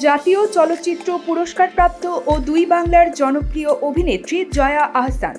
জাতীয় চলচ্চিত্র পুরস্কারপ্রাপ্ত ও দুই বাংলার জনপ্রিয় অভিনেত্রী জয়া আহসান।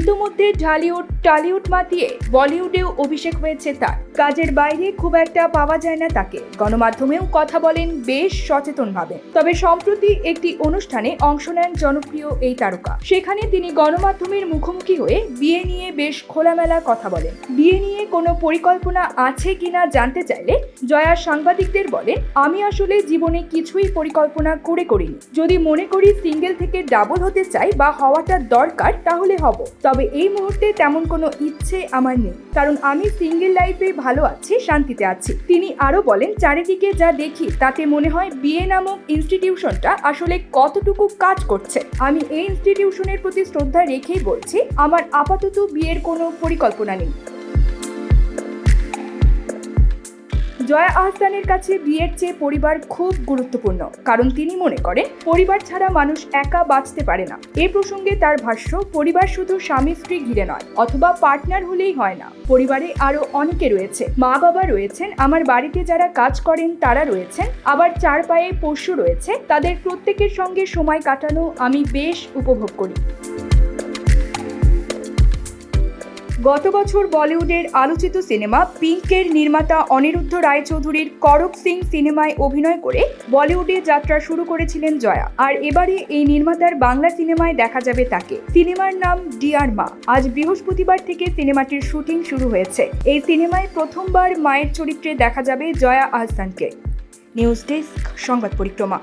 ইতোমধ্যে ঢালিউড, টালিউড মাতিয়ে বলিউডেও অভিষেক হয়েছে তার। কাজের বাইরে খুব একটা পাওয়া যায় না তাকে। গণমাধ্যমেও কথা বলেন বেশ সচেতনভাবে। তবে সম্প্রতি একটি অনুষ্ঠানে অংশ নেন জনপ্রিয় এই তারকা। সেখানে তিনি গণমাধ্যমের মুখোমুখি হয়ে বিয়ে নিয়ে বেশ খোলামেলা কথা বলেন। বিয়ে নিয়ে কোনো পরিকল্পনা আছে কিনা জানতে চাইলে জয়া সাংবাদিকদের বলেন, আমি আসলে জীবনে কিছুই পরিকল্পনা করে করিনি। যদি মনে করি সিঙ্গেল থেকে ডাবল হতে চাই বা হওয়াটা দরকার, তাহলে হব। তবে এই মুহূর্তে তেমন কোনো ইচ্ছে আমার নেই। কারণ আমি সিঙ্গেল লাইফে ভালো আছি, শান্তিতে আছি। তিনি আরও বলেন, চারিদিকে যা দেখি, তাতে মনে হয় বিয়ে নামক ইনস্টিটিউশনটা আসলে কতটুকু কাজ করছে। আমি এই ইনস্টিটিউশনের প্রতি শ্রদ্ধা রেখেই বলছি, আমার আপাতত বিয়ের কোনো পরিকল্পনা নেই। জয়া আহসানের কাছে বিয়ের চেয়ে পরিবার খুব গুরুত্বপূর্ণ, কারণ তিনি মনে করেন, পরিবার ছাড়া মানুষ একা বাঁচতে পারে না। এ প্রসঙ্গে তার ভাষ্য, পরিবার শুধু স্বামী স্ত্রী ঘিরে নয়, অথবা পার্টনার হলেই হয় না। পরিবারে আরও অনেকে রয়েছে মা বাবা রয়েছেন, আমার বাড়িতে যারা কাজ করেন তারা রয়েছেন, আবার চার পায়ে পশু রয়েছে, তাদের প্রত্যেকের সঙ্গে সময় কাটানো আমি বেশ উপভোগ করি। গত বছর বলিউডের আলোচিত সিনেমা পিঙ্কের নির্মাতা অনিরুদ্ধ রায়চৌধুরীর করক সিং সিনেমায় অভিনয় করে বলিউডে যাত্রা শুরু করেছিলেন জয়া। আর এবারে এই নির্মাতার বাংলা সিনেমায় দেখা যাবে তাকে। সিনেমার নাম ডিয়ার মা। আজ বৃহস্পতিবার থেকে সিনেমাটির শুটিং শুরু হয়েছে। এই সিনেমায় প্রথমবার মায়ের চরিত্রে দেখা যাবে জয়া আহসানকে। নিউজ ডেস্ক, সংবাদ পরিক্রমা।